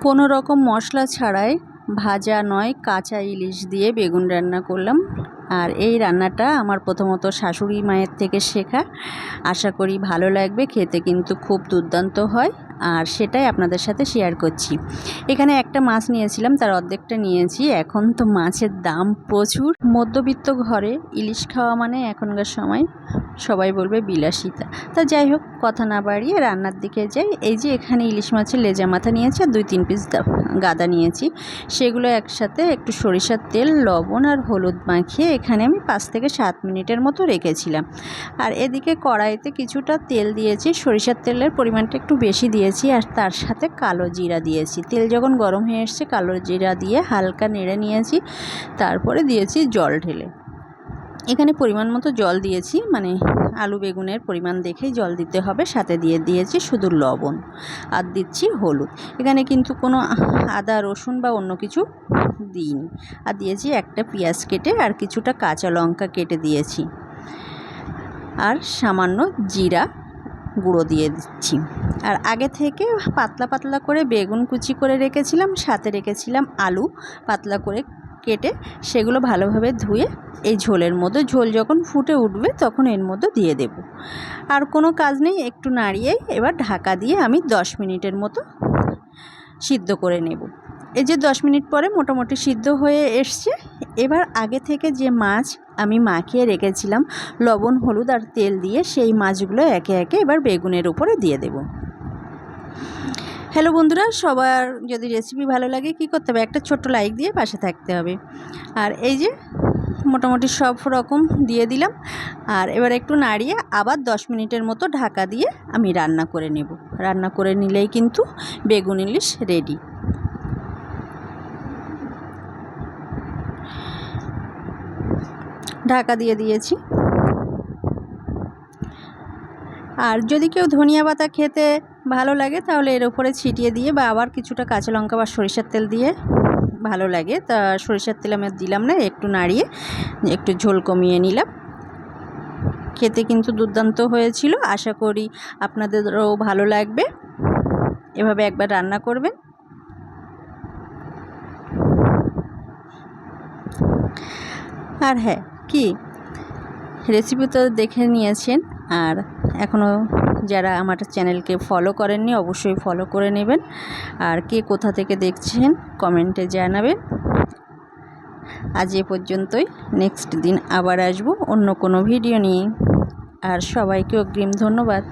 কোনো রকম মশলা ছাড়াই ভাজা নয়, কাঁচা ইলিশ দিয়ে বেগুন রান্না করলাম। আর এই রান্নাটা আমার প্রথমত শাশুড়ি মায়ের থেকে শেখা। আশা করি ভালো লাগবে, খেতে কিন্তু খুব দুর্দান্ত হয়। আর সেটাই আপনাদের সাথে শেয়ার করছি। এখানে একটা মাছ নিয়েছিলাম, তার অর্ধেকটা নিয়েছি। এখন তো মাছের দাম প্রচুর। মধ্যবিত্ত ঘরে ইলিশ খাওয়া মানে এখনকার সময় সবাই বলবে বিলাসিতা। তা যাই হোক, কথা না বাড়িয়ে রান্নার দিকে যাই। এই যে এখানে ইলিশ মাছের লেজা মাথা নিয়েছি আর দুই তিন পিস গাদা নিয়েছি। সেগুলো একসাথে একটু সরিষার তেল, লবণ আর হলুদ মাখিয়ে এখানে আমি পাঁচ থেকে সাত মিনিটের মতো রেখেছিলাম। আর এদিকে কড়াইতে কিছুটা তেল দিয়েছি, সরিষার তেলের পরিমাণটা একটু বেশি দিয়েছি আর তার সাথে কালো জিরা দিয়েছি। তেল যখন গরম হয়ে এসছে, কালো জিরা দিয়ে হালকা নেড়ে নিয়েছি, তারপরে দিয়েছি জল ঢেলে। এখানে পরিমাণ মতো জল দিয়েছি মানে আলু বেগুনের পরিমাণ দেখেই জল দিতে হবে। সাথে দিয়ে দিয়েছি শুধু লবণ আর দিচ্ছি হলুদ। এখানে কিন্তু কোনো আদা, রসুন বা অন্য কিছু দিইনি। আর দিয়েছি একটা পেঁয়াজ কেটে আর কিছুটা কাঁচা লঙ্কা কেটে দিয়েছি। আর সামান্য জিরা গুঁড়ো দিয়ে দিচ্ছি। আর আগে থেকে পাতলা পাতলা করে বেগুন কুচি করে রেখেছিলাম, সাথে রেখেছিলাম আলু। পাতলা করে কেটে সেগুলো ভালোভাবে ধুয়ে এই ঝোলের মধ্যে, ঝোল যখন ফুটে উঠবে তখন এর মধ্যে দিয়ে দেব। আর কোনো কাজ নেই, একটু নাড়িয়ে এবার ঢাকা দিয়ে আমি দশ মিনিটের মতো সিদ্ধ করে নেব। এই যে দশ মিনিট পরে মোটামুটি সিদ্ধ হয়ে এসছে, এবার আগে থেকে যে মাছ আমি মাখিয়ে রেখেছিলাম, লবণ, হলুদ আর তেল দিয়ে সেই মাছগুলো একে একে এবার বেগুনের উপরে দিয়ে দেবো। হ্যালো বন্ধুরা, সবার যদি রেসিপি ভালো লাগে কি করতে হবে? একটা ছোট্ট লাইক দিয়ে পাশে থাকতে হবে। আর এই যে মোটামুটি সব রকম দিয়ে দিলাম। আর এবার একটু নাড়িয়ে আবার দশ মিনিটের মতো ঢাকা দিয়ে আমি রান্না করে নেব। রান্না করে নিলেই কিন্তু বেগুন ইলিশ রেডি ঢাকা দিয়ে দিয়েছি। আর যদি কেউ ধনিয়া পাতা খেতে ভালো লাগে, তাহলে এর ওপরে ছিটিয়ে দিয়ে বা আবার কিছুটা কাঁচা লঙ্কা বা সরিষার তেল দিয়ে ভালো লাগে। তা সরিষার তেল আমি দিলাম না, একটু নাড়িয়ে একটু ঝোল কমিয়ে নিলাম। খেতে কিন্তু দুর্দান্ত হয়েছিল, আশা করি আপনাদেরও ভালো লাগবে। এভাবে একবার রান্না করবেন। আর হ্যাঁ কি? রেসিপি তো দেখে নিয়েছেন, আর এখনও যারা আমার চ্যানেলকে ফলো করেননি, অবশ্যই ফলো করে নেবেন। আর কে কোথা থেকে দেখছেন কমেন্টে জানাবেন। আজ এ পর্যন্তই। নেক্সট দিন আবার আসব অন্য কোনো ভিডিও নিয়ে। আর সবাইকে অগ্রিম ধন্যবাদ।